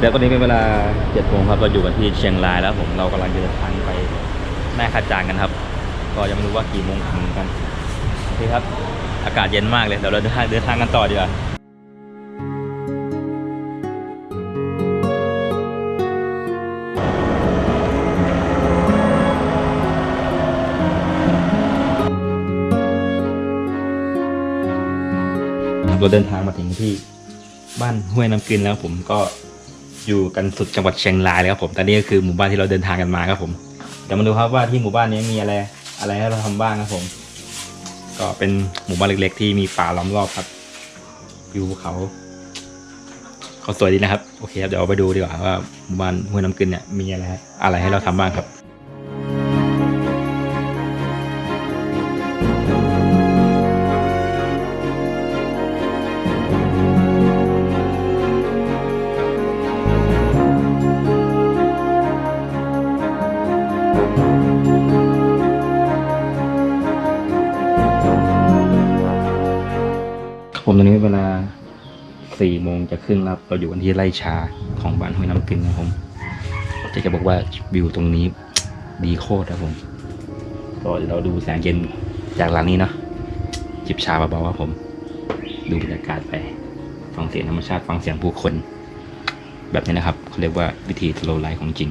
เดี๋ยวตอนนี้เป็นเวลาเจ็ดโมงครับเราอยู่กันที่เชียงรายแล้วผมเรากำลังจะเดินทางไปแม่ขจางกันครับ ก็ยังไม่รู้ว่ากี่โมงถึงกันโอเคครับ อากาศเย็นมากเลยเดี๋ยวเราเดินทางเดินทางกันต่อดีกว่าเราเดินทางมาถึงที่บ้านห้วยน้ำกลืนแล้วผมก็ อยู่กันสุดจังหวัดเชียงรายเลยครับผมตอนนี้ก็คือหมู่บ้านที่เราเดินทางกันมาครับผมเดี๋ยวมาดูครับว่าที่หมู่บ้านนี้มีอะไรอะไรให้เราทำบ้างครับผม ก็เป็นหมู่บ้านเล็ก ๆ ที่มีป่าล้อมรอบครับวิวเขาเขาสวยดีนะครับ โอเคครับเดี๋ยวเราไปดูดีกว่าว่าหมู่บ้านห้วยน้ำกลืนเนี่ยมีอะไรอะไรให้เราทำบ้างครับ ตอนนี้เวลาสี่โมงจะครึ่งแล้วเราอยู่กันที่ไร่ชาของบ้านห้วยน้ำกึนนะครับผมจะจะบอกว่าวิวตรงนี้ดีโคตรครับผมก็เราดูแสงเย็นจากร้านนี้เนาะจิบชาเบาๆครับผม ดูบรรยากาศไป ฟังเสียงธรรมชาติฟังเสียงผู้คน แบบนี้นะครับเขาเรียกว่าวิธีโลไลฟ์ของจริง